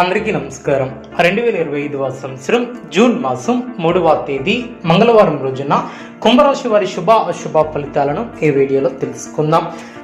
అందరికీ నమస్కారం. రెండు వేల ఇరవై ఐదవ సంవత్సరం జూన్ మాసం మూడవ తేదీ మంగళవారం రోజున కుంభరాశి వారి శుభ అశుభ ఫలితాలను ఈ వీడియోలో తెలుసుకుందాం.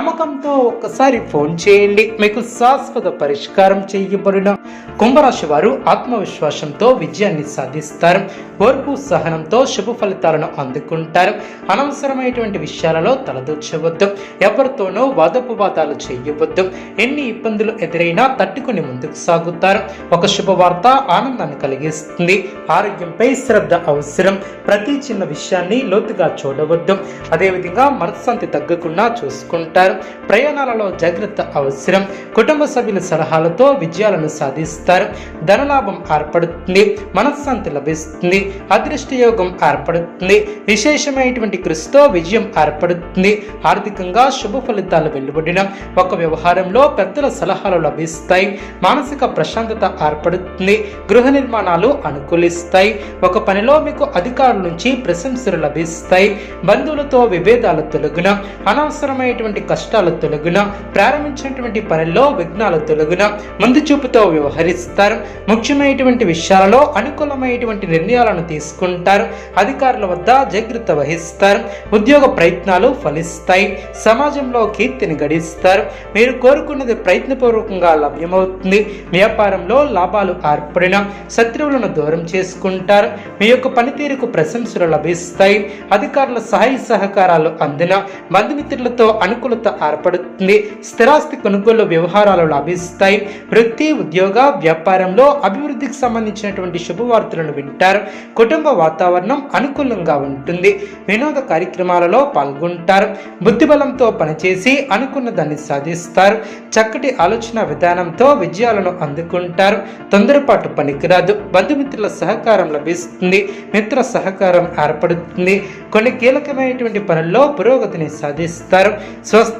నమ్మకంతో ఒక్కసారి ఫోన్ చేయండి. మీకు శాశ్వత పరిష్కారం చేయబడిన కుంభరాశి వారు ఆత్మవిశ్వాసంతో విజయాన్ని సాధిస్తారు. ఓర్పు సహనంతో శుభ ఫలితాలను అందుకుంటారు. అనవసరమైనటువంటి విషయాలలో తలదూర్చవద్దు. ఎవరితోనూ వాదోపవాదాలు చేయవద్దు. ఎన్ని ఇబ్బందులు ఎదురైనా తట్టుకుని ముందుకు సాగుతారు. ఒక శుభవార్త ఆనందాన్ని కలిగిస్తుంది. ఆరోగ్యంపై శ్రద్ధ అవసరం. ప్రతి చిన్న విషయాన్ని లోతుగా చూడవద్దు. అదేవిధంగా మనశ్శాంతి తగ్గకుండా చూసుకుంటారు. ప్రయాణాలలో జాగ్రత్త అవసరం. కుటుంబ సభ్యుల సలహాలతో విజయాలను సాధిస్తారు. ధనలాభం ఏర్పడుతుంది. మనశ్శాంతి లభిస్తుంది. అదృష్ట యోగం ఏర్పడుతుంది. విశేషమైనటువంటి కృషితో విజయం ఏర్పడుతుంది. ఆర్థికంగా శుభ ఫలితాలు వెలువడిన ఒక వ్యవహారంలో పెద్దల సలహాలు లభిస్తాయి. మానసిక ప్రశాంతత ఏర్పడుతుంది. గృహ నిర్మాణాలు అనుకూలిస్తాయి. ఒక పనిలో మీకు అధికారుల నుంచి ప్రశంసలు లభిస్తాయి. బంధువులతో విభేదాలు తొలగిన అనవసరమైనటువంటి కష్టాల తొలగున? ప్రారంభించినటువంటి పనుల్లో విఘ్నాల తొలగున? ముందు చూపుతో వ్యవహరిస్తారు. ముఖ్యమైనటువంటి విషయాలలో అనుకూలమైనటువంటి నిర్ణయాలను తీసుకుంటారు. అధికారుల వద్ద జాగ్రత్త వహిస్తారు. ఉద్యోగ ప్రయత్నాలు ఫలిస్తాయి. సమాజంలో కీర్తిని గడిస్తారు. మీరు కోరుకున్నది ప్రయత్నపూర్వకంగా లభ్యమవుతుంది. వ్యాపారంలో లాభాలు ఏర్పడిన శత్రువులను దూరం చేసుకుంటారు. మీ యొక్క పనితీరుకు ప్రశంసలు లభిస్తాయి. అధికారుల సహాయ సహకారాలు అందిన బంధుమిత్రులతో అనుకూలత ఏర్పడుతుంది. స్థిరాస్తి కొనుగోలు వ్యవహారాలు లభిస్తాయి. వృత్తి ఉద్యోగ వ్యాపారంలో అభివృద్ధికి సంబంధించినటువంటి శుభవార్తలను వింటారు. కుటుంబ వాతావరణం అనుకూలంగా ఉంటుంది. వినోద కార్యక్రమాలలో పాల్గొంటారు. బుద్ధిబలంతో పనిచేసి అనుకున్న దాన్ని సాధిస్తారు. చక్కటి ఆలోచన విధానంతో విజయాలను అందుకుంటారు. తొందరపాటు పనికిరాదు. బంధుమిత్రుల సహకారం లభిస్తుంది. మిత్ర సహకారం ఏర్పడుతుంది. కొన్ని కీలకమైనటువంటి పనుల్లో పురోగతిని సాధిస్తారు.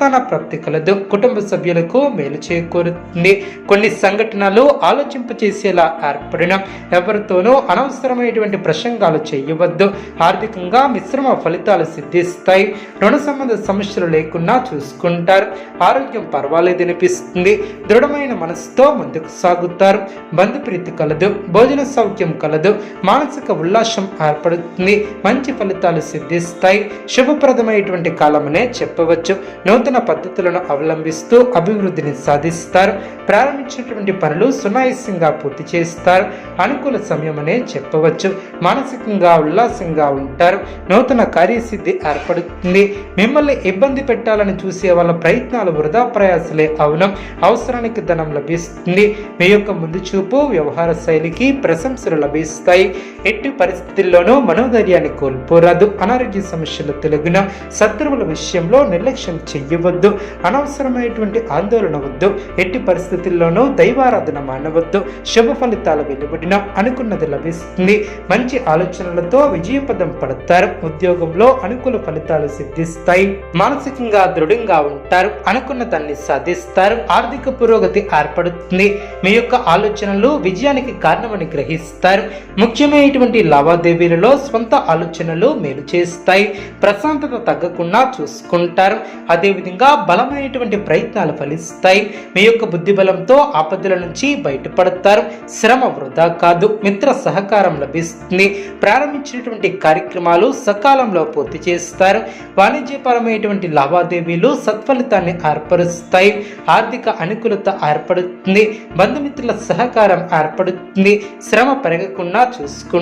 స్వస్థాన ప్రాప్తి కలదు కుటుంబ సభ్యులకు మేలు చేకూరుతుంది. కొన్ని సంఘటనలు ఆలోచింపచేసేలా ఏర్పడిన ఎవరితోనూ అనవసరమైనటువంటి ప్రసంగాలు చేయవద్దు. ఆర్థికంగా మిశ్రమ ఫలితాలు సిద్ధిస్తాయి. రుణ సంబంధ సమస్యలు లేకుండా చూసుకుంటారు. ఆరోగ్యం పర్వాలేదు అనిపిస్తుంది. దృఢమైన మనసుతో ముందుకు సాగుతారు. బంధుప్రీతి కలదు. భోజన సౌఖ్యం కలదు. మానసిక ఉల్లాసం ఏర్పడుతుంది. మంచి ఫలితాలు సిద్ధిస్తాయి. శుభప్రదమైనటువంటి కాలమనే చెప్పవచ్చు. నూతన నూతన పద్ధతులను అవలంబిస్తూ అభివృద్ధిని సాధిస్తారు. ప్రారంభించినటువంటి పనులు సునాయాసంగా పూర్తి చేస్తారు. అనుకూల సమయమనే చెప్పవచ్చు. మానసికంగా ఉల్లాసంగా ఉంటారు. నూతన కార్యసిద్ధి ఏర్పడుతుంది. మిమ్మల్ని ఇబ్బంది పెట్టాలని చూసే వాళ్ళ ప్రయత్నాలు వృధా ప్రయాసలే అవునం. అవసరానికి ధనం లభిస్తుంది. మీ యొక్క ముందు చూపు వ్యవహార శైలికి ప్రశంసలు లభిస్తాయి. ఎట్టి పరిస్థితుల్లోనూ మనోధైర్యాన్ని కోల్పోరాదు. అనారోగ్య సమస్యలు తొలగిన శత్రువుల విషయంలో నిర్లక్ష్యం చెయ్యవద్దు. అనవసరమైనటువంటి ఆందోళన వద్దు. ఎట్టి పరిస్థితుల్లోనూ దైవారాధన మానవద్దు. శుభ ఫలితాలు వెలువడిన అనుకున్నది లభిస్తుంది. మంచి ఆలోచనలతో విజయపదం పడతారు. ఉద్యోగంలో అనుకూల ఫలితాలు సిద్ధిస్తాయి. మానసికంగా దృఢంగా ఉంటారు. అనుకున్న దాన్ని సాధిస్తారు. ఆర్థిక పురోగతి ఏర్పడుతుంది. మీ యొక్క ఆలోచనలు విజయానికి కారణమని గ్రహిస్తారు. ముఖ్యమైన ముఖ్యమైనటువంటి లావాదేవీలలో స్వంత ఆలోచనలు మేలు చేస్తాయి. ప్రశాంతత తగ్గకుండా చూసుకుంటారు. అదేవిధంగా బలమైనటువంటి ప్రయత్నాలు ఫలిస్తాయి. మీ యొక్క బుద్ధి బలంతో ఆపదల నుంచి బయటపడతారు. శ్రమ వృధా కాదు. మిత్ర సహకారం లభిస్తుంది. ప్రారంభించినటువంటి కార్యక్రమాలు సకాలంలో పూర్తి చేస్తారు. వాణిజ్యపరమైనటువంటి లావాదేవీలు సత్ఫలితాన్ని ఏర్పరుస్తాయి. ఆర్థిక అనుకూలత ఏర్పడుతుంది. బంధుమిత్రుల సహకారం ఏర్పడుతుంది. శ్రమ పెరగకుండా చూసుకుంటారు.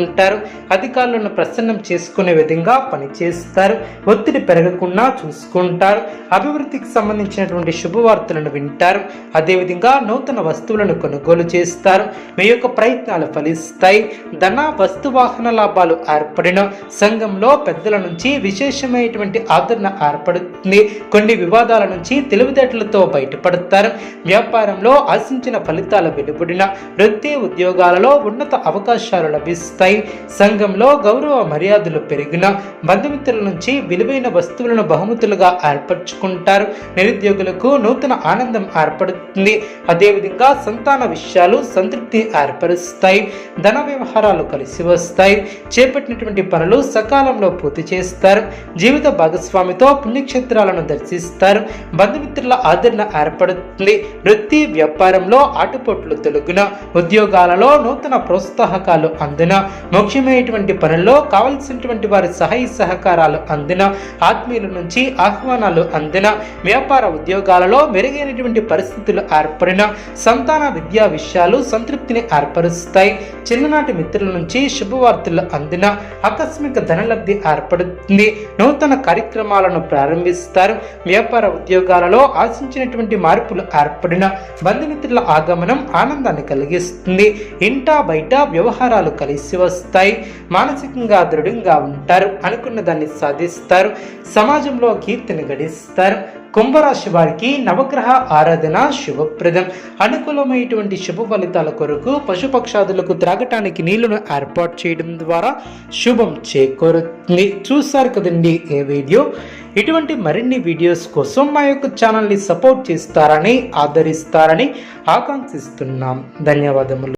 అధికారులను ప్రసన్నం చేసుకునే విధంగా పనిచేస్తారు. ఒత్తిడి పెరగకుండా చూసుకుంటారు. అభివృద్ధికి సంబంధించినటువంటి శుభవార్తలను వింటారు. అదేవిధంగా నూతన వస్తువులను కొనుగోలు చేస్తారు. మీ యొక్క ప్రయత్నాలు ఫలిస్తాయి. ధన వస్తు వాహన లాభాలు ఏర్పడిన సంఘంలో పెద్దల నుంచి విశేషమైనటువంటి ఆదరణ ఏర్పడుతుంది. కొన్ని వివాదాల నుంచి తెలివితేటలతో బయటపడతారు. వ్యాపారంలో ఆశించిన ఫలితాలు వెలువడిన వృత్తి ఉద్యోగాలలో ఉన్నత అవకాశాలు లభిస్తాయి. సంఘంలో గౌరవ మర్యాదలు పెరిగిన బంధుమిత్రుల నుంచి విలువైన వస్తువులను బహుమతులుగా ఏర్పరచుకుంటారు. నిరుద్యోగులకు నూతన ఆనందం ఏర్పడుతుంది. అదేవిధంగా సంతాన విషయాలు సంతృప్తి ఏర్పరుస్తాయి. ధన వ్యవహారాలు కలిసి వస్తాయి. చేపట్టినటువంటి పనులు సకాలంలో పూర్తి చేస్తారు. జీవిత భాగస్వామితో పుణ్యక్షేత్రాలను దర్శిస్తారు. బంధుమిత్రుల ఆదరణ ఏర్పడుతుంది. వృత్తి వ్యాపారంలో ఆటుపోట్లు తొలగిన ఉద్యోగాలలో నూతన ప్రోత్సాహకాలు అందిన ముఖ్యమైనటువంటి పనుల్లో కావలసినటువంటి వారి సహాయ సహకారాలు అందిన ఆత్మీయుల నుంచి ఆహ్వానాలు అందిన వ్యాపార ఉద్యోగాలలో మెరుగైనటువంటి పరిస్థితులు ఏర్పడిన సంతాన విద్యా విషయాలు సంతృప్తిని ఏర్పరుస్తాయి. చిన్ననాటి మిత్రుల నుంచి శుభవార్తలు అందిన ఆకస్మిక ధనలబ్ధి ఏర్పడుతుంది. నూతన కార్యక్రమాలను ప్రారంభిస్తారు. వ్యాపార ఉద్యోగాలలో ఆశించినటువంటి మార్పులు ఏర్పడిన బంధుమిత్రుల ఆగమనం ఆనందాన్ని కలిగిస్తుంది. ఇంటా బయట వ్యవహారాలు కలిసి వస్తాయి. మానసికంగా దృఢంగా ఉంటారు. అనుకున్న దాన్ని సాధిస్తారు. సమాజంలో కీర్తిని గడిస్తారు. కుంభరాశి వారికి నవగ్రహ ఆరాధన శుభప్రదం. అనుకూలమైనటువంటి శుభ ఫలితాల కొరకు పశుపక్షాదులకు త్రాగటానికి నీళ్ళను ఏర్పాటు చేయడం ద్వారా శుభం చేకూరుతుంది. చూశారు కదండి ఏ వీడియో? ఇటువంటి మరిన్ని వీడియోస్ కోసం మా యొక్క ఛానల్ని సపోర్ట్ చేస్తారని ఆదరిస్తారని ఆకాంక్షిస్తున్నాం. ధన్యవాదములు.